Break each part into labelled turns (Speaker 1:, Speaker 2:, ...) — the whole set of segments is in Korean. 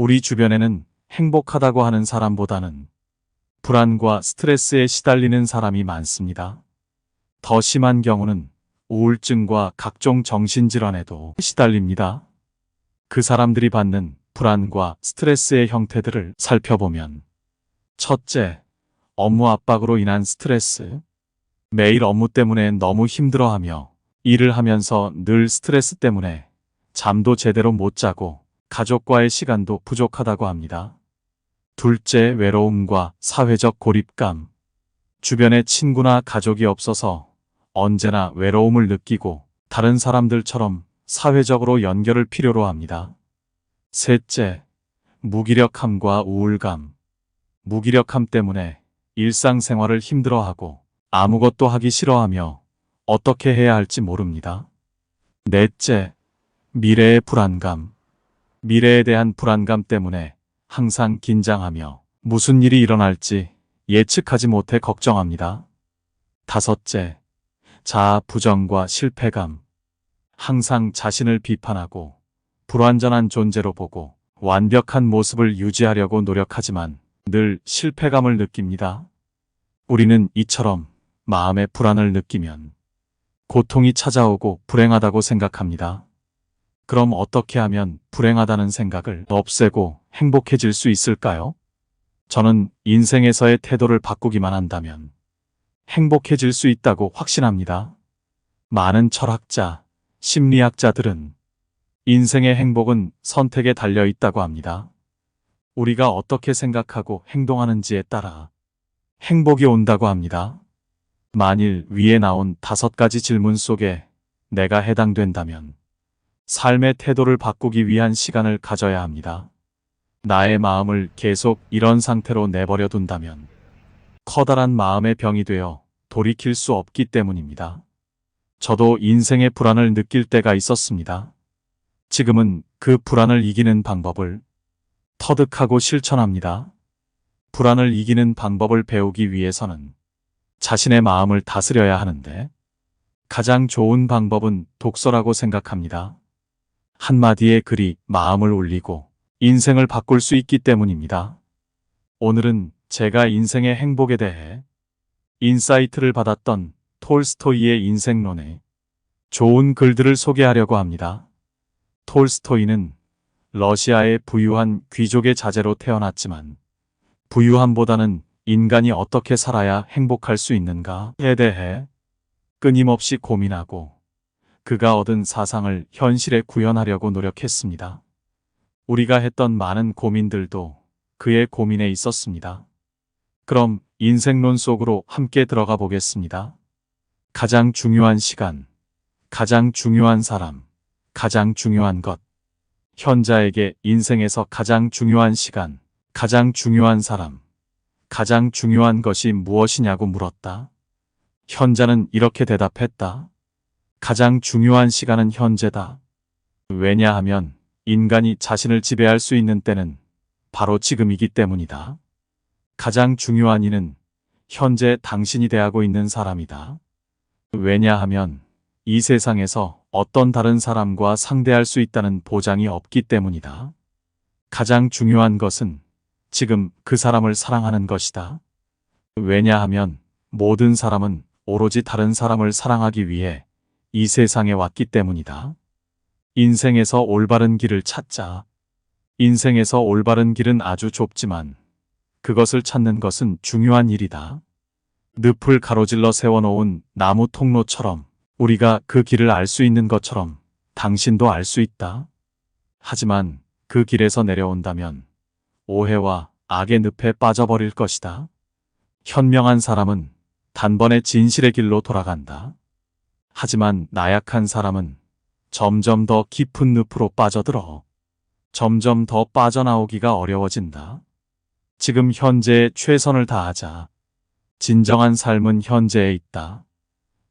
Speaker 1: 우리 주변에는 행복하다고 하는 사람보다는 불안과 스트레스에 시달리는 사람이 많습니다. 더 심한 경우는 우울증과 각종 정신질환에도 시달립니다. 그 사람들이 받는 불안과 스트레스의 형태들을 살펴보면 첫째, 업무 압박으로 인한 스트레스. 매일 업무 때문에 너무 힘들어하며 일을 하면서 늘 스트레스 때문에 잠도 제대로 못 자고 가족과의 시간도 부족하다고 합니다. 둘째, 외로움과 사회적 고립감. 주변에 친구나 가족이 없어서 언제나 외로움을 느끼고 다른 사람들처럼 사회적으로 연결을 필요로 합니다. 셋째, 무기력함과 우울감. 무기력함 때문에 일상생활을 힘들어하고 아무것도 하기 싫어하며 어떻게 해야 할지 모릅니다. 넷째, 미래의 불안감. 미래에 대한 불안감 때문에 항상 긴장하며 무슨 일이 일어날지 예측하지 못해 걱정합니다. 다섯째, 자아 부정과 실패감. 항상 자신을 비판하고 불완전한 존재로 보고 완벽한 모습을 유지하려고 노력하지만 늘 실패감을 느낍니다. 우리는 이처럼 마음의 불안을 느끼면 고통이 찾아오고 불행하다고 생각합니다. 그럼 어떻게 하면 불행하다는 생각을 없애고 행복해질 수 있을까요? 저는 인생에서의 태도를 바꾸기만 한다면 행복해질 수 있다고 확신합니다. 많은 철학자, 심리학자들은 인생의 행복은 선택에 달려 있다고 합니다. 우리가 어떻게 생각하고 행동하는지에 따라 행복이 온다고 합니다. 만일 위에 나온 다섯 가지 질문 속에 내가 해당된다면 삶의 태도를 바꾸기 위한 시간을 가져야 합니다. 나의 마음을 계속 이런 상태로 내버려 둔다면 커다란 마음의 병이 되어 돌이킬 수 없기 때문입니다. 저도 인생의 불안을 느낄 때가 있었습니다. 지금은 그 불안을 이기는 방법을 터득하고 실천합니다. 불안을 이기는 방법을 배우기 위해서는 자신의 마음을 다스려야 하는데 가장 좋은 방법은 독서라고 생각합니다. 한마디의 글이 마음을 울리고 인생을 바꿀 수 있기 때문입니다. 오늘은 제가 인생의 행복에 대해 인사이트를 받았던 톨스토이의 인생론에 좋은 글들을 소개하려고 합니다. 톨스토이는 러시아의 부유한 귀족의 자제로 태어났지만 부유함보다는 인간이 어떻게 살아야 행복할 수 있는가에 대해 끊임없이 고민하고 그가 얻은 사상을 현실에 구현하려고 노력했습니다. 우리가 했던 많은 고민들도 그의 고민에 있었습니다. 그럼 인생론 속으로 함께 들어가 보겠습니다. 가장 중요한 시간, 가장 중요한 사람, 가장 중요한 것. 현자에게 인생에서 가장 중요한 시간, 가장 중요한 사람, 가장 중요한 것이 무엇이냐고 물었다. 현자는 이렇게 대답했다. 가장 중요한 시간은 현재다. 왜냐하면 인간이 자신을 지배할 수 있는 때는 바로 지금이기 때문이다. 가장 중요한 이는 현재 당신이 대하고 있는 사람이다. 왜냐하면 이 세상에서 어떤 다른 사람과 상대할 수 있다는 보장이 없기 때문이다. 가장 중요한 것은 지금 그 사람을 사랑하는 것이다. 왜냐하면 모든 사람은 오로지 다른 사람을 사랑하기 위해 이 세상에 왔기 때문이다. 인생에서 올바른 길을 찾자. 인생에서 올바른 길은 아주 좁지만 그것을 찾는 것은 중요한 일이다. 늪을 가로질러 세워놓은 나무 통로처럼 우리가 그 길을 알 수 있는 것처럼 당신도 알 수 있다. 하지만 그 길에서 내려온다면 오해와 악의 늪에 빠져버릴 것이다. 현명한 사람은 단번에 진실의 길로 돌아간다. 하지만 나약한 사람은 점점 더 깊은 늪으로 빠져들어 점점 더 빠져나오기가 어려워진다. 지금 현재에 최선을 다하자. 진정한 삶은 현재에 있다.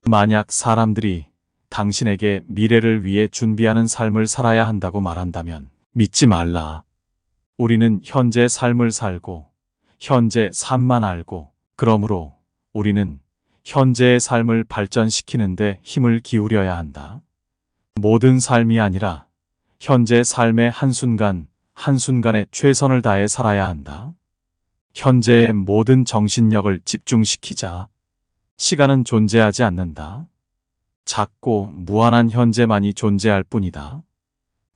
Speaker 1: 만약 사람들이 당신에게 미래를 위해 준비하는 삶을 살아야 한다고 말한다면 믿지 말라. 우리는 현재 삶을 살고 현재 삶만 알고 그러므로 우리는 현재의 삶을 발전시키는데 힘을 기울여야 한다. 모든 삶이 아니라 현재 삶의 한순간 한순간에 최선을 다해 살아야 한다. 현재의 모든 정신력을 집중시키자. 시간은 존재하지 않는다. 작고 무한한 현재만이 존재할 뿐이다.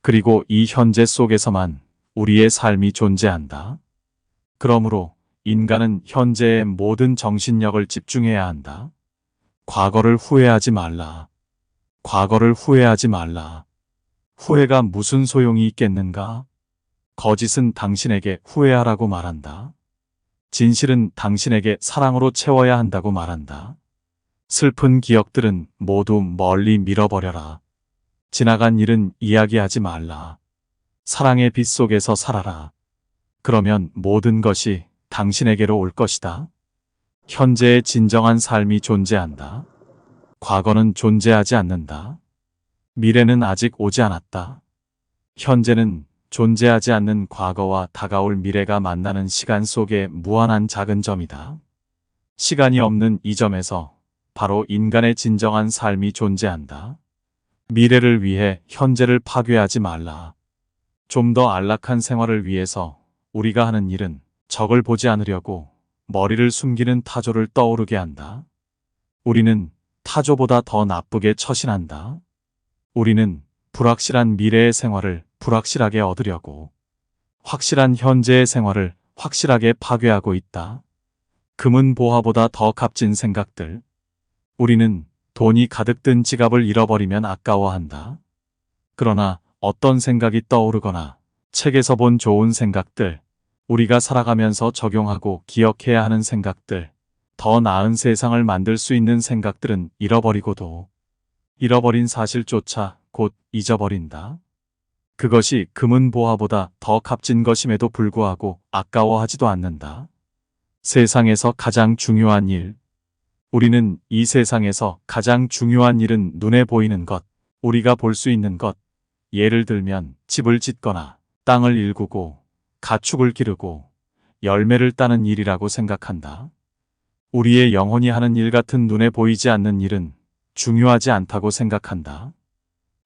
Speaker 1: 그리고 이 현재 속에서만 우리의 삶이 존재한다. 그러므로 인간은 현재의 모든 정신력을 집중해야 한다. 과거를 후회하지 말라. 과거를 후회하지 말라. 후회가 무슨 소용이 있겠는가? 거짓은 당신에게 후회하라고 말한다. 진실은 당신에게 사랑으로 채워야 한다고 말한다. 슬픈 기억들은 모두 멀리 밀어버려라. 지나간 일은 이야기하지 말라. 사랑의 빛 속에서 살아라. 그러면 모든 것이 당신에게로 올 것이다. 현재의 진정한 삶이 존재한다. 과거는 존재하지 않는다. 미래는 아직 오지 않았다. 현재는 존재하지 않는 과거와 다가올 미래가 만나는 시간 속의 무한한 작은 점이다. 시간이 없는 이 점에서 바로 인간의 진정한 삶이 존재한다. 미래를 위해 현재를 파괴하지 말라. 좀 더 안락한 생활을 위해서 우리가 하는 일은 적을 보지 않으려고 머리를 숨기는 타조를 떠오르게 한다. 우리는 타조보다 더 나쁘게 처신한다. 우리는 불확실한 미래의 생활을 불확실하게 얻으려고 확실한 현재의 생활을 확실하게 파괴하고 있다. 금은 보화보다 더 값진 생각들. 우리는 돈이 가득 든 지갑을 잃어버리면 아까워한다. 그러나 어떤 생각이 떠오르거나 책에서 본 좋은 생각들, 우리가 살아가면서 적용하고 기억해야 하는 생각들, 더 나은 세상을 만들 수 있는 생각들은 잃어버리고도 잃어버린 사실조차 곧 잊어버린다. 그것이 금은 보화보다 더 값진 것임에도 불구하고 아까워하지도 않는다. 세상에서 가장 중요한 일. 우리는 이 세상에서 가장 중요한 일은 눈에 보이는 것, 우리가 볼 수 있는 것. 예를 들면 집을 짓거나 땅을 일구고 가축을 기르고 열매를 따는 일이라고 생각한다. 우리의 영혼이 하는 일 같은 눈에 보이지 않는 일은 중요하지 않다고 생각한다.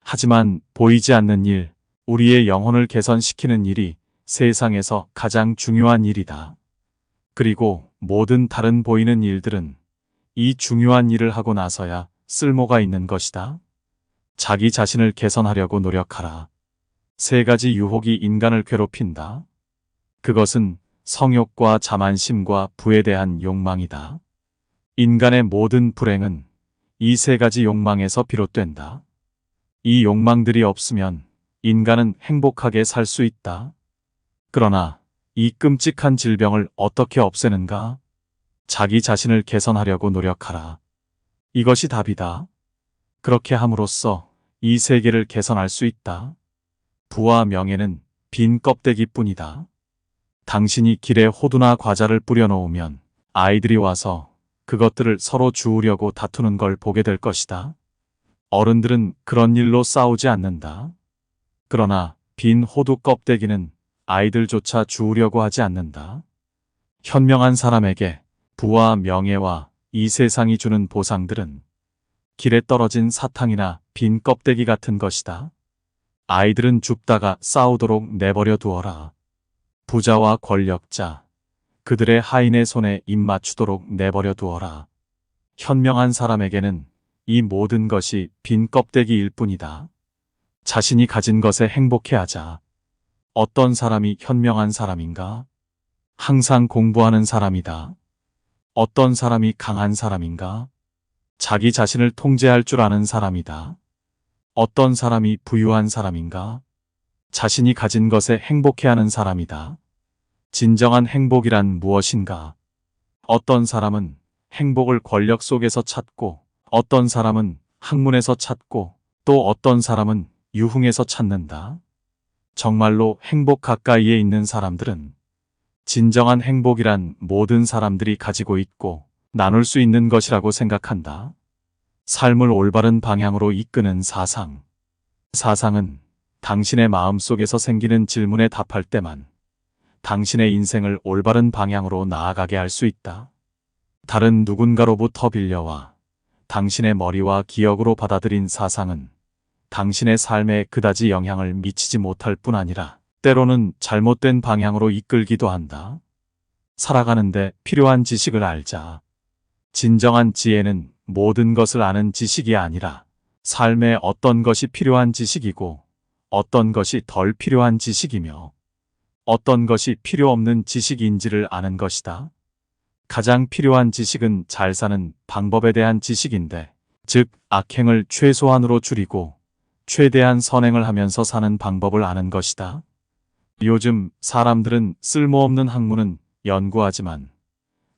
Speaker 1: 하지만 보이지 않는 일, 우리의 영혼을 개선시키는 일이 세상에서 가장 중요한 일이다. 그리고 모든 다른 보이는 일들은 이 중요한 일을 하고 나서야 쓸모가 있는 것이다. 자기 자신을 개선하려고 노력하라. 세 가지 유혹이 인간을 괴롭힌다. 그것은 성욕과 자만심과 부에 대한 욕망이다. 인간의 모든 불행은 이 세 가지 욕망에서 비롯된다. 이 욕망들이 없으면 인간은 행복하게 살 수 있다. 그러나 이 끔찍한 질병을 어떻게 없애는가? 자기 자신을 개선하려고 노력하라. 이것이 답이다. 그렇게 함으로써 이 세계를 개선할 수 있다. 부와 명예는 빈 껍데기뿐이다. 당신이 길에 호두나 과자를 뿌려놓으면 아이들이 와서 그것들을 서로 주우려고 다투는 걸 보게 될 것이다. 어른들은 그런 일로 싸우지 않는다. 그러나 빈 호두 껍데기는 아이들조차 주우려고 하지 않는다. 현명한 사람에게 부와 명예와 이 세상이 주는 보상들은 길에 떨어진 사탕이나 빈 껍데기 같은 것이다. 아이들은 줍다가 싸우도록 내버려 두어라. 부자와 권력자, 그들의 하인의 손에 입 맞추도록 내버려 두어라. 현명한 사람에게는 이 모든 것이 빈 껍데기일 뿐이다. 자신이 가진 것에 행복해 하자. 어떤 사람이 현명한 사람인가? 항상 공부하는 사람이다. 어떤 사람이 강한 사람인가? 자기 자신을 통제할 줄 아는 사람이다. 어떤 사람이 부유한 사람인가? 자신이 가진 것에 행복해하는 사람이다. 진정한 행복이란 무엇인가? 어떤 사람은 행복을 권력 속에서 찾고, 어떤 사람은 학문에서 찾고, 또 어떤 사람은 유흥에서 찾는다. 정말로 행복 가까이에 있는 사람들은 진정한 행복이란 모든 사람들이 가지고 있고 나눌 수 있는 것이라고 생각한다. 삶을 올바른 방향으로 이끄는 사상. 사상은 당신의 마음 속에서 생기는 질문에 답할 때만 당신의 인생을 올바른 방향으로 나아가게 할 수 있다. 다른 누군가로부터 빌려와 당신의 머리와 기억으로 받아들인 사상은 당신의 삶에 그다지 영향을 미치지 못할 뿐 아니라 때로는 잘못된 방향으로 이끌기도 한다. 살아가는데 필요한 지식을 알자. 진정한 지혜는 모든 것을 아는 지식이 아니라 삶에 어떤 것이 필요한 지식이고 어떤 것이 덜 필요한 지식이며 어떤 것이 필요 없는 지식인지를 아는 것이다. 가장 필요한 지식은 잘 사는 방법에 대한 지식인데, 즉, 악행을 최소한으로 줄이고 최대한 선행을 하면서 사는 방법을 아는 것이다. 요즘 사람들은 쓸모없는 학문은 연구하지만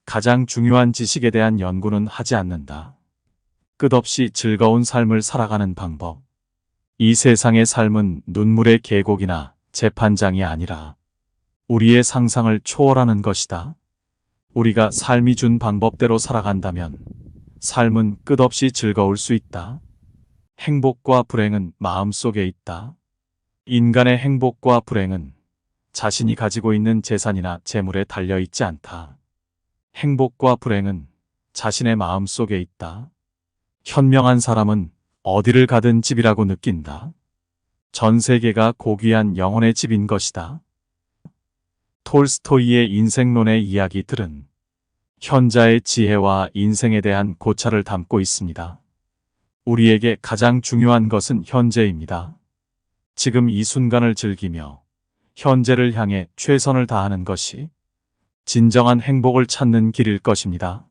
Speaker 1: 가장 중요한 지식에 대한 연구는 하지 않는다. 끝없이 즐거운 삶을 살아가는 방법. 이 세상의 삶은 눈물의 계곡이나 재판장이 아니라 우리의 상상을 초월하는 것이다. 우리가 삶이 준 방법대로 살아간다면 삶은 끝없이 즐거울 수 있다. 행복과 불행은 마음속에 있다. 인간의 행복과 불행은 자신이 가지고 있는 재산이나 재물에 달려 있지 않다. 행복과 불행은 자신의 마음 속에 있다. 현명한 사람은 어디를 가든 집이라고 느낀다. 전 세계가 고귀한 영혼의 집인 것이다. 톨스토이의 인생론의 이야기들은 현자의 지혜와 인생에 대한 고찰을 담고 있습니다. 우리에게 가장 중요한 것은 현재입니다. 지금 이 순간을 즐기며 현재를 향해 최선을 다하는 것이 진정한 행복을 찾는 길일 것입니다.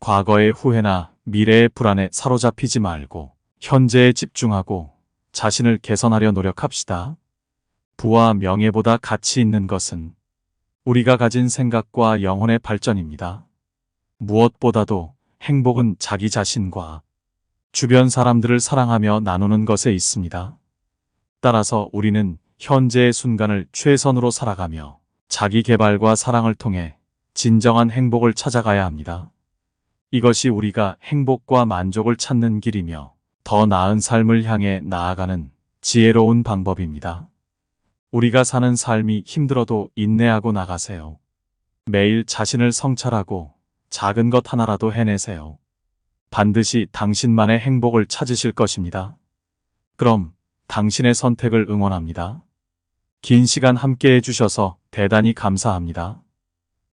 Speaker 1: 과거의 후회나 미래의 불안에 사로잡히지 말고 현재에 집중하고 자신을 개선하려 노력합시다. 부와 명예보다 가치 있는 것은 우리가 가진 생각과 영혼의 발전입니다. 무엇보다도 행복은 자기 자신과 주변 사람들을 사랑하며 나누는 것에 있습니다. 따라서 우리는 현재의 순간을 최선으로 살아가며 자기 개발과 사랑을 통해 진정한 행복을 찾아가야 합니다. 이것이 우리가 행복과 만족을 찾는 길이며 더 나은 삶을 향해 나아가는 지혜로운 방법입니다. 우리가 사는 삶이 힘들어도 인내하고 나가세요. 매일 자신을 성찰하고 작은 것 하나라도 해내세요. 반드시 당신만의 행복을 찾으실 것입니다. 그럼 당신의 선택을 응원합니다. 긴 시간 함께 해주셔서 대단히 감사합니다.